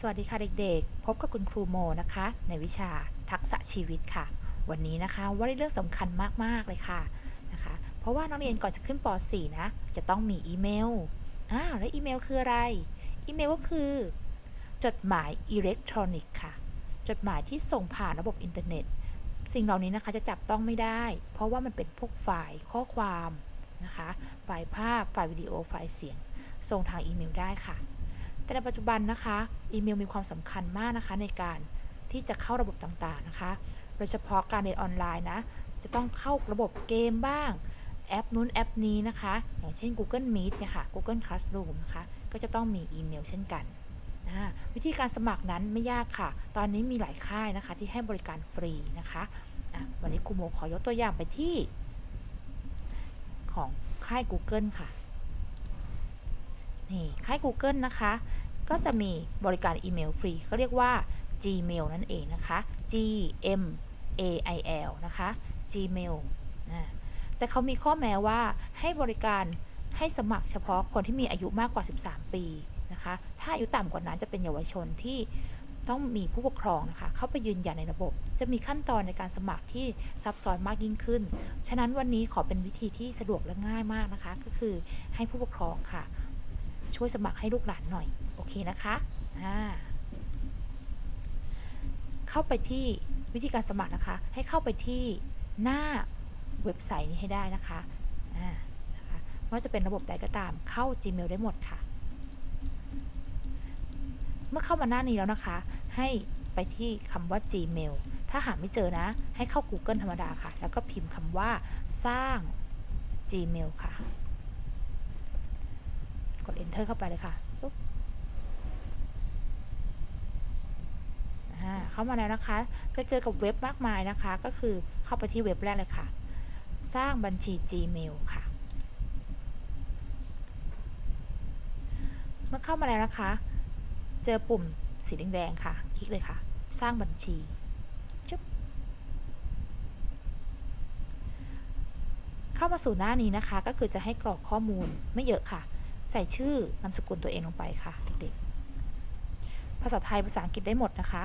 สวัสดีค่ะเด็กๆ พบกับคุณครูโมนะคะ ในวิชาทักษะชีวิตค่ะ วันนี้นะคะว่าเรื่องสำคัญมากๆเลยค่ะนะคะ เพราะว่านักเรียนก่อนจะขึ้นป .4 นะ จะต้องมีอีเมลอ้าวแล้วอีเมลคืออะไร อีเมลก็คือ จดหมายอิเล็กทรอนิกส์ค่ะ จดหมายที่ส่งผ่านระบบอินเทอร์เน็ต สิ่งเหล่านี้นะคะจะจับต้องไม่ได้ เพราะว่ามันเป็นพวกไฟล์ข้อความนะคะไฟล์ภาพไฟล์วิดีโอไฟล์เสียงส่งทางอีเมลได้ค่ะ แต่ในปัจจุบันนะคะ อีเมลมีความสำคัญมากนะคะในการที่จะเข้าระบบต่างๆนะคะ โดยเฉพาะการเรียนออนไลน์นะ จะต้องเข้าระบบเกมบ้าง แอปนู้นแอปนี้นะคะ อย่างเช่น Google Meet เนี่ยค่ะ Google Classroom นะคะ ก็จะต้องมีอีเมลเช่นกันวิธีการสมัครนั้นไม่ยากค่ะ ตอนนี้มีหลายค่ายนะคะที่ให้บริการฟรีนะคะะวันนี้ครูโมขอยกตัวอย่างไปที่ของค่าย Google ค่ะ นี่ค่าย Google นะคะ ก็จะมีบริการอีเมลฟรีเขาเรียกว่า Gmail นั่นเองนะคะ G M A I L นะคะ Gmail แต่เขามีข้อแม้ว่าให้บริการให้สมัครเฉพาะคนที่มีอายุมากกว่า 13 ปีนะคะ ถ้าอายุต่ำกว่านั้นจะเป็นเยาวชนที่ต้องมีผู้ปกครองนะคะ เข้าไปยืนยันในระบบ จะมีขั้นตอนในการสมัครที่ซับซ้อนมากยิ่งขึ้น ฉะนั้นวันนี้ขอเป็นวิธีที่สะดวกและง่ายมากนะคะ ก็คือให้ผู้ปกครองค่ะ ช่วยสมัครให้ลูกหลานหน่อย โอเคนะคะอ่าเข้าไปที่วิธีการสมัครนะคะ ให้เข้าไปที่หน้าเว็บไซต์นี้ให้ได้นะคะอ่านะคะไม่ว่าจะเป็นระบบใดก็ตามเข้า Gmail ได้หมดค่ะ เมื่อเข้ามาหน้านี้แล้วนะคะ ให้ไปที่คำว่า Gmail ถ้าหาไม่เจอนะ ให้เข้า Google ธรรมดาค่ะ แล้วก็พิมพ์คำว่าสร้าง Gmail ค่ะ กด enter เข้าไปเลยค่ะปุ๊บเข้ามาแล้วนะคะ จะเจอกับเว็บมากมายนะคะ ก็คือเข้าไปที่เว็บแรกเลยค่ะ สร้างบัญชี Gmail ค่ะ เมื่อเข้ามาแล้วนะคะ เจอปุ่มสีแดงๆค่ะ คลิกเลยค่ะ สร้างบัญชีจุ๊บเข้ามาสู่หน้านี้นะคะ ก็คือจะให้กรอกข้อมูลไม่เยอะค่ะ ใส่ชื่อนามสกุลตัวเองลงไปค่ะเด็กๆ ภาษาไทยภาษาอังกฤษได้หมดนะคะ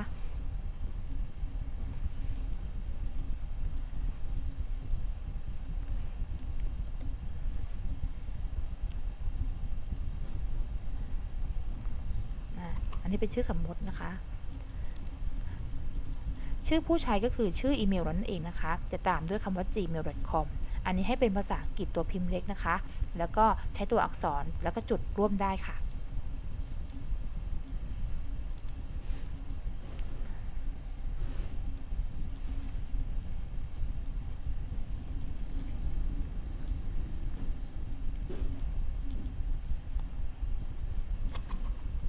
อันนี้เป็นชื่อสมมตินะคะ ชื่อผู้ใช้ก็คือชื่ออีเมลนั่นเองนะคะ จะตามด้วยคำว่า gmail.com อันนี้ให้เป็นภาษาอังกฤษตัวพิมพ์เล็กนะคะ แล้วก็ใช้ตัวอักษรแล้วก็จุดร่วมได้ค่ะ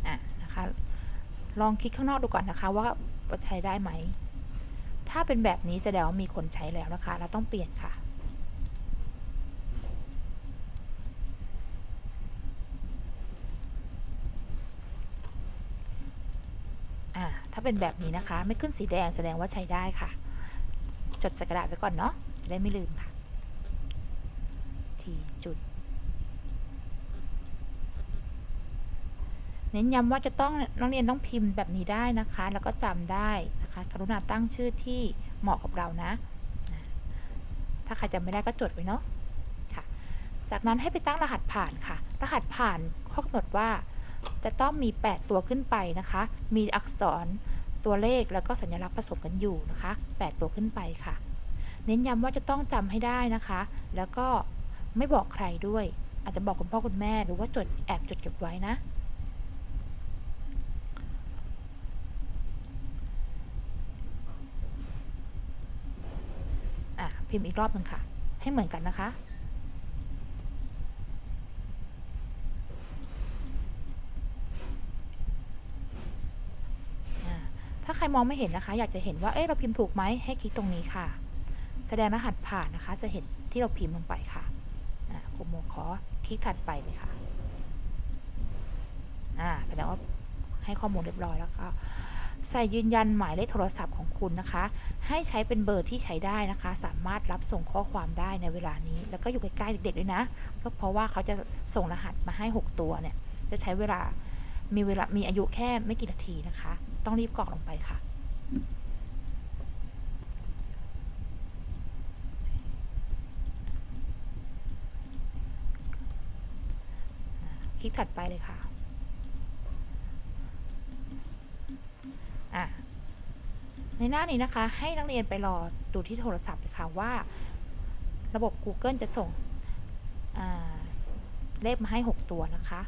อะนะคะลองคลิกข้างนอกดูก่อนนะคะว่าใช้ได้ไหม ถ้าเป็นแบบนี้แสดงว่ามีคนใช้แล้วนะคะ เราต้องเปลี่ยนค่ะ ถ้าเป็นแบบนี้นะคะ ไม่ขึ้นสีแดงแสดงว่าใช้ได้ค่ะ จดใส่กระดาษไว้ก่อนเนาะจะได้ไม่ลืมค่ะ ทีจุดเน้นย้ำว่าจะต้องนักเรียนต้องพิมพ์แบบนี้ได้นะคะ แล้วก็จำได้ นะคะ กรุณาตั้งชื่อที่เหมาะกับเรานะ ถ้าใครจำไม่ได้ก็จดไว้เนาะค่ะ จากนั้นให้ไปตั้งรหัสผ่านค่ะ รหัสผ่านข้อกำหนดว่าจะต้องมี 8 ตัวขึ้นไปนะคะ มีอักษรตัวเลขแล้วก็สัญลักษณ์ผสมกันอยู่นะคะ 8 ตัวขึ้นไปค่ะ เน้นย้ำว่าจะต้องจำให้ได้นะคะ แล้วก็ไม่บอกใครด้วย อาจจะบอกคุณพ่อคุณแม่หรือว่าจดแอบจดเก็บไว้นะ พิมพ์อีกรอบหนึ่งค่ะ ให้เหมือนกันนะคะ ถ้าใครมองไม่เห็นนะคะ อยากจะเห็นว่า เอ๊ะเราพิมพ์ถูกไหม ให้คลิกตรงนี้ค่ะ แสดงรหัสผ่านนะคะ จะเห็นที่เราพิมพ์ลงไปค่ะครูโมขอคลิกถัดไปเลยค่ะแสดงว่าให้ข้อมูลเรียบร้อยแล้วก็ใส่ยืนยันหมายเลขโทรศัพท์ของ คุณนะคะ ให้ใช้เป็นเบอร์ที่ใช้ได้นะคะ สามารถรับส่งข้อความได้ในเวลานี้ แล้วก็อยู่ใกล้ๆเด็กๆด้วยนะ ก็เพราะว่าเขาจะส่งรหัสมาให้ 6 ตัวเนี่ย จะใช้เวลา มีเวลา มีอายุแค่ไม่กี่นาทีนะคะ ต้องรีบกรอกลงไปค่ะคลิกถัดไปเลยค่ะ อะ ในหน้านี้นะคะ ให้นักเรียนไปรอดูที่โทรศัพท์เลยค่ะว่า ระบบ Google จะส่งเลขมาให้ 6 ตัวนะคะ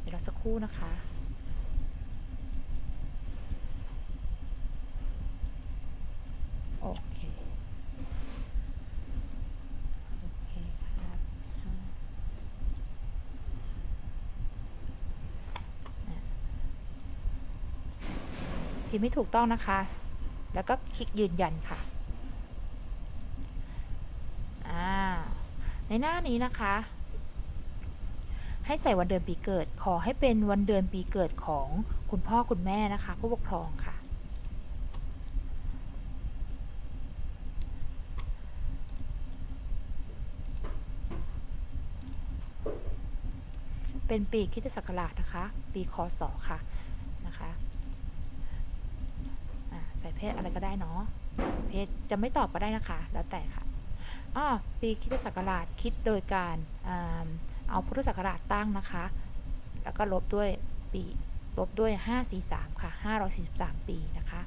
เดี๋ยวเราสักครู่นะคะโอเค โอเคครับอ่าอะ พิมพ์ไม่ถูกต้องนะคะ แล้วก็คลิกยืนยันค่ะในหน้านี้นะคะ ให้ใส่วันเดือนปีเกิด ขอให้เป็นวันเดือนปีเกิดของคุณพ่อคุณแม่นะคะ ผู้ปกครองค่ะ เป็นปีคริสตศักราชนะคะ ปีคศค่ะนะคะ อ่าใส่เพศอะไรก็ได้เนาะใส่เพศจะไม่ตอบก็ได้นะคะ แล้วแต่ค่ะอ้อปีคริสตศักราชคิดโดยการเอาพุทธศักราชตั้งนะคะ แล้วก็ลบด้วยปีลบด้วย 543 ค่ะ 543 ปีนะคะ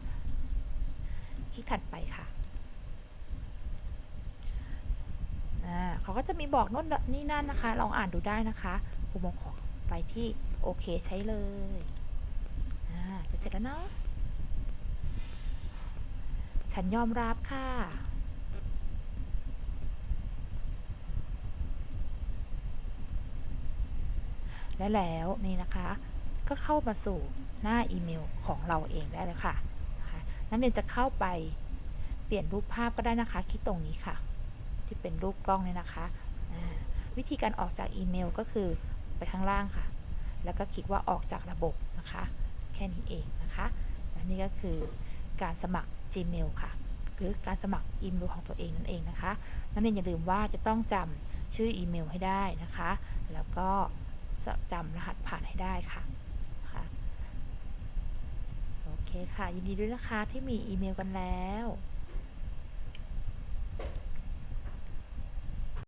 คลิกถัดไปค่ะอ่าเขาก็จะมีบอกโน่นนี่นั่นนะคะ ลองอ่านดูได้นะคะครูโมขอไปที่โอเคใช้เลยอ่าจะเสร็จแล้วเนาะ ฉันยอมรับค่ะ และแล้วนี่นะคะ ก็เข้ามาสู่หน้าอีเมลของเราเองได้เลยค่ะนะคะนักเรียนจะเข้าไปเปลี่ยนรูปภาพก็ได้นะคะ คลิกตรงนี้ค่ะ ที่เป็นรูปกล้องเนี่ยนะคะวิธีการออกจากอีเมลก็คือไปข้างล่างค่ะ แล้วก็คลิกว่าออกจากระบบนะคะ แค่นี้เองนะคะ และนี่ก็คือการสมัคร Gmail ค่ะ หรือการสมัครอีเมลของตัวเองนั่นเองนะคะ นักเรียนอย่าลืมว่าจะต้องจำชื่ออีเมลให้ได้นะคะ แล้วก็จำรหัสผ่านให้ได้ค่ะนะคะโอเคค่ะ ยินดีด้วยนะคะที่มีอีเมลกันแล้ว